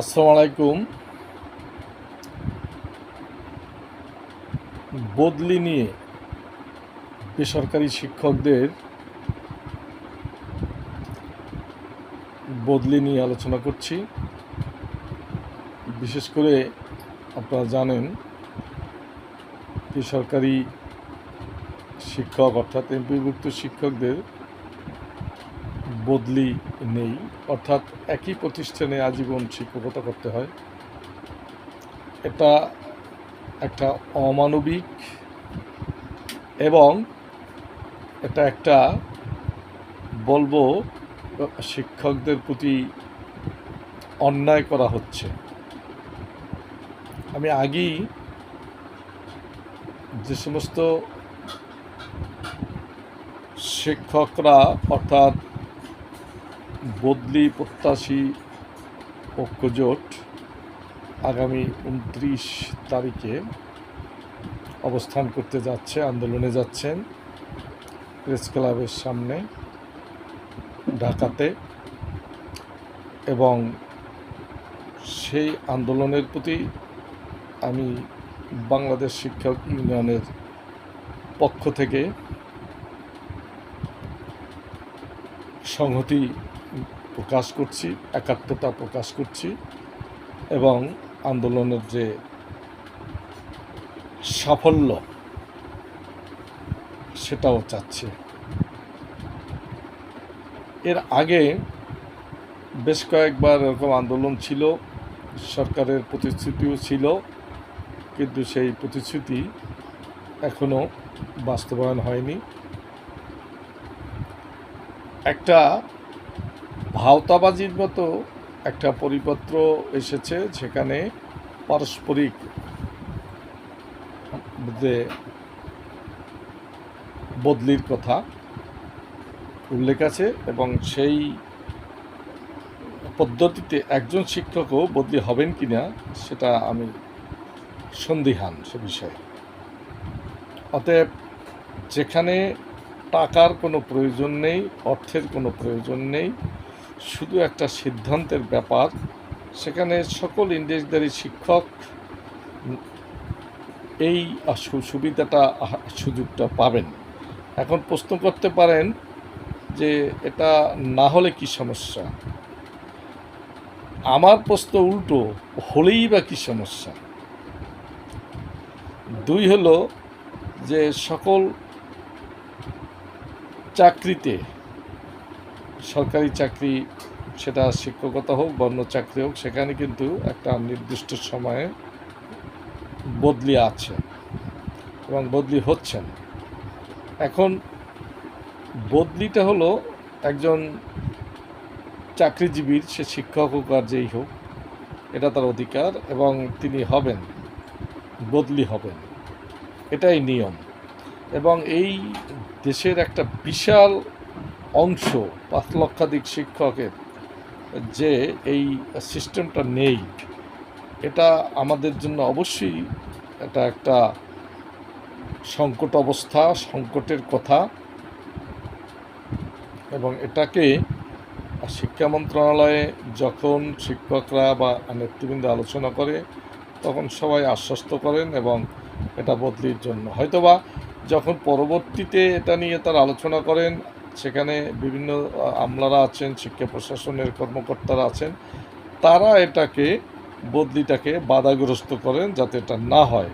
আসসালামু আলাইকুম। বদলি নিয়ে বেসরকারি শিক্ষকদের বদলি নিয়ে আলোচনা করছি। বিশেষ করে আপনারা জানেন, বেসরকারি শিক্ষক অর্থাৎ এমপিভুক্ত শিক্ষকদের বদলি নেই। অর্থাৎ একই প্রতিষ্ঠানে আজীবন শিক্ষকতা করতে হয়। এটা একটা অমানবিক এবং এটা একটা বলব শিক্ষকদের প্রতি অন্যায় করা হচ্ছে। আমি আগেই যে সমস্ত শিক্ষকরা অর্থাৎ বদলি প্রত্যাশী ঐক্যজোট আগামী উনত্রিশ তারিখে অবস্থান করতে যাচ্ছে, আন্দোলনে যাচ্ছেন প্রেস ক্লাবের সামনে ঢাকাতে এবং সেই আন্দোলনের প্রতি আমি বাংলাদেশ শিক্ষক ইউনিয়নের পক্ষ থেকে সংহতি প্রকাশ করছি, একাত্মতা প্রকাশ করছি এবং আন্দোলনের যে সাফল্য, সেটাও চাচ্ছে। এর আগে বেশ কয়েকবার এরকম আন্দোলন ছিল, সরকারের প্রতিশ্রুতিও ছিল, কিন্তু সেই প্রতিশ্রুতি এখনও বাস্তবায়ন হয়নি। একটা ভাওতাবাজির মতো একটা পরিপত্র এসেছে যেখানে পারস্পরিক যে বদলির কথা উল্লেখ আছে এবং সেই পদ্ধতিতে একজন শিক্ষকও বদলি হবেন কি না সেটা আমি সন্দিহান সে বিষয়ে। অতএব যেখানে টাকার কোনো প্রয়োজন নেই, অর্থের কোনো প্রয়োজন নেই শুধু একটা সিদ্ধান্তের ব্যাপার, সেখানে সকল ইন্ডেক্সদারি শিক্ষক এই সুবিধাটা সুযোগটা পাবেন। এখন প্রশ্ন করতে পারেন যে এটা না হলে কি সমস্যা? আমার প্রশ্ন উল্টো, হলেই বা কি সমস্যা? দুই হলো যে সকল চাকরিতে সরকারি চাকরি, সেটা শিক্ষকতা হোক বন্য চাকরি হোক, সেখানে কিন্তু একটা নির্দিষ্ট সময়ে বদলি আছে এবং বদলি হচ্ছেন এখন বদলিটা হলো একজন চাকরিজীবীর, সে শিক্ষক হোক আর যেই হোক, এটা তার অধিকার এবং তিনি হবেন, বদলি হবেন। এটাই নিয়ম এবং এই দেশের একটা বিশাল অংশ পাঁচ লক্ষাধিক শিক্ষকের, যে এই সিস্টেমটা নেই, এটা আমাদের জন্য অবশ্যই এটা একটা সংকট অবস্থা, সংকটের কথা। এবং এটাকে শিক্ষা মন্ত্রণালয়ে যখন শিক্ষকরা বা নেতৃবৃন্দ আলোচনা করে, তখন সবাই আশ্বস্ত করেন এবং এটা বদলির জন্য। হয়তোবা যখন পরবর্তীতে এটা নিয়ে তার আলোচনা করেন সেখানে বিভিন্ন আমলারা আছেন, শিক্ষা প্রশাসনের কর্মকর্তারা আছেন, তারা এটাকে, বদলিটাকে বাধাগ্রস্ত করেন যাতে এটা না হয়।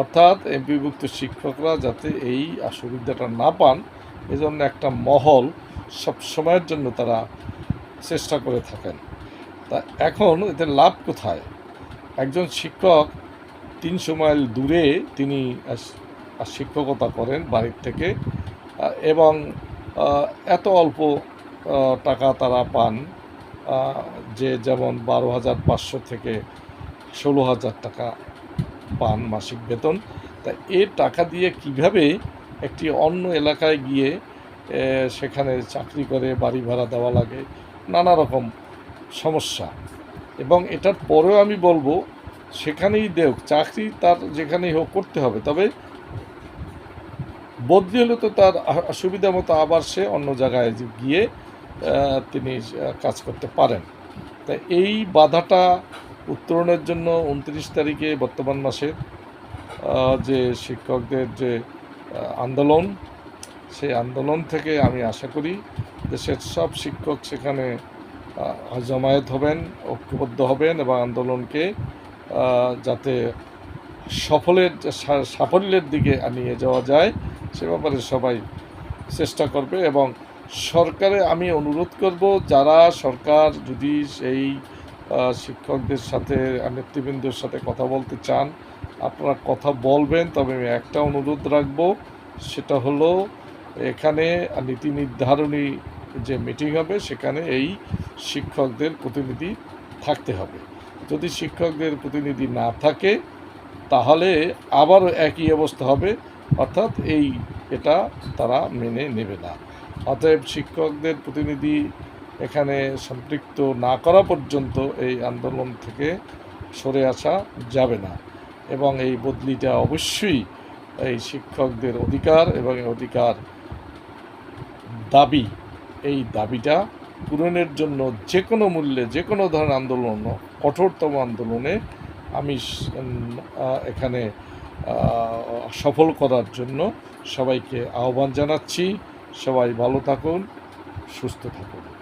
অর্থাৎ এমপিভুক্ত শিক্ষকরা যাতে এই সুবিধাটা না পান, এজন্য একটা মহল সব সময়ের জন্য তারা চেষ্টা করে থাকেন। তা এখন এতে লাভ কোথায়? একজন শিক্ষক তিনশো মাইল দূরে তিনি শিক্ষকতা করেন বাড়ির থেকে এবং এত অল্প টাকা তারা পান যে যেমন বারো হাজার পাঁচশো থেকে ষোলো হাজার টাকা পান মাসিক বেতন। তা এ টাকা দিয়ে কীভাবে একটি অন্য এলাকায় গিয়ে সেখানে চাকরি করে, বাড়ি ভাড়া দেওয়া লাগে, নানা রকম সমস্যা। এবং এটার পরেও আমি বলব, সেখানেই দেখ চাকরি তার যেখানেই হোক করতে হবে। তবে বদলি হলে তো তার সুবিধা মতো আবার সে অন্য জায়গায় গিয়ে তিনি কাজ করতে পারেন। তা এই বাধাটা উত্তরণের জন্য উনত্রিশ তারিখে বর্তমান মাসের যে শিক্ষকদের যে আন্দোলন, সেই আন্দোলন থেকে আমি আশা করি দেশের সব শিক্ষক সেখানে জমায়েত হবেন, ঐক্যবদ্ধ হবেন এবং আন্দোলনকে যাতে সফলের সাফল্যের দিকে নিয়ে যাওয়া যায়। সে ব্যাপারে সবাই চেষ্টা করবে এবং সরকারে আমি অনুরোধ করব, যারা সরকার যদি সেই শিক্ষকদের সাথে, নেতৃবৃন্দের সাথে কথা বলতে চান, আপনারা কথা বলবেন, তবে আমি একটা অনুরোধ রাখব, সেটা হলো এখানে নীতি নির্ধারণী যে মিটিং হবে, সেখানে এই শিক্ষকদের প্রতিনিধি থাকতে হবে। যদি শিক্ষকদের প্রতিনিধি না থাকে, তাহলে আবারও একই অবস্থা হবে। অর্থাৎ এই এটা তারা মেনে নেবে না। অতএব শিক্ষকদের প্রতিনিধি এখানে সম্পৃক্ত না করা পর্যন্ত এই আন্দোলন থেকে সরে আসা যাবে না এবং এই বদলিটা অবশ্যই এই শিক্ষকদের অধিকার এবং অধিকার দাবি, এই দাবিটা পূরণের জন্য যে কোনো মূল্যে, যে কোনো ধরনের আন্দোলন, কঠোরতম আন্দোলনে আমি এখানে সফল করার জন্য সবাইকে আহ্বান জানাচ্ছি। সবাই ভালো থাকুন সুস্থ থাকুন।